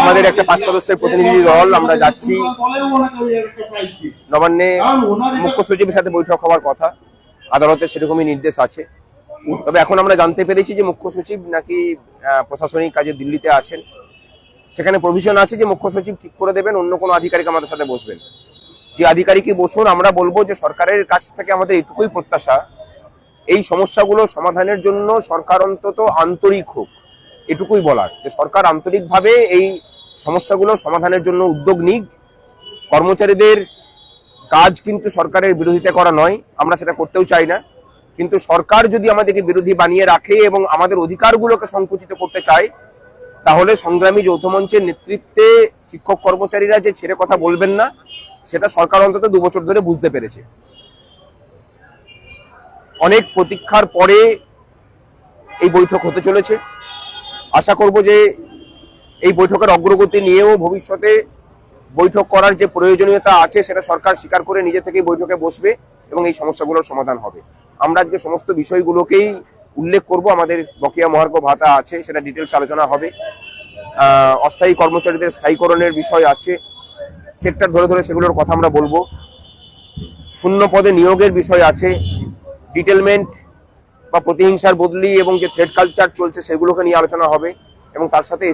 আমাদের একটা পাঁচ সদস্যের প্রতিনিধি দল, আমরা যাচ্ছি। নবান্নে মুখ্য সচিবের সাথে বৈঠক হওয়ার কথা। আদালতে সেরকমই নির্দেশ আছে। তবে এখন আমরা জানতে পেরেছি যে মুখ্য সচিব নাকি প্রশাসনিক কাজে দিল্লিতে আছেন। সেখানে প্রভিশন আছে যে মুখ্য সচিব ঠিক করে দেবেন, অন্য কোনো আধিকারিক আমাদের সাথে বসবেন। যে আধিকারিকই বসুন, আমরা বলব যে সরকারের কাছ থেকে আমাদের এটুকুই প্রত্যাশা, এই সমস্যাগুলো সমাধানের জন্য সরকার অন্তত আন্তরিক হোক। এটুকুই বলার যে সরকার আন্তরিকভাবে এই সমস্যাগুলো সমাধানের জন্য উদ্যোগ নিক। কর্মচারীদের কাজ কিন্তু সরকারের বিরোধিতা করা নয়, আমরা সেটা করতেও চাই না। কিন্তু সরকার যদি আমাদেরকে বিরোধী বানিয়ে রাখে এবং আমাদের অধিকারগুলোকে সংকুচিত করতে চায়, তাহলে সংগ্রামী যৌথ মঞ্চের নেতৃত্বে শিক্ষক কর্মচারীরা যে ছেড়ে কথা বলবেন না, সেটা সরকার অন্তত দু বছর ধরে বুঝতে পেরেছে। অনেক প্রতীক্ষার পরে এই বৈঠক হতে চলেছে। আশা করব যে এই বৈঠকের অগ্রগতি নিয়েও ভবিষ্যতে বৈঠক করার যে প্রয়োজনীয়তা আছে, সেটা সরকার স্বীকার করে নিজে থেকেই বৈঠকে বসবে এবং এই সমস্যাগুলোর সমাধান হবে। আমরা আজকে সমস্ত বিষয়গুলোকেই উল্লেখ করব। আমাদের বকেয়া মহার্ঘ ভাতা আছে, সেটা ডিটেলস আলোচনা হবে। অস্থায়ী কর্মচারীদের স্থায়ীকরণের বিষয় আছে। সেক্টর ধরে ধরে সেগুলোর কথা আমরা বলব। শূন্য পদে নিয়োগের বিষয় আছে। ডিটেলমেন্ট বা প্রতিহিংসার বদলি এবং যে থ্রেড কালচার চলছে সেগুলোকে নিয়ে আলোচনা হবে এবং তার সাথে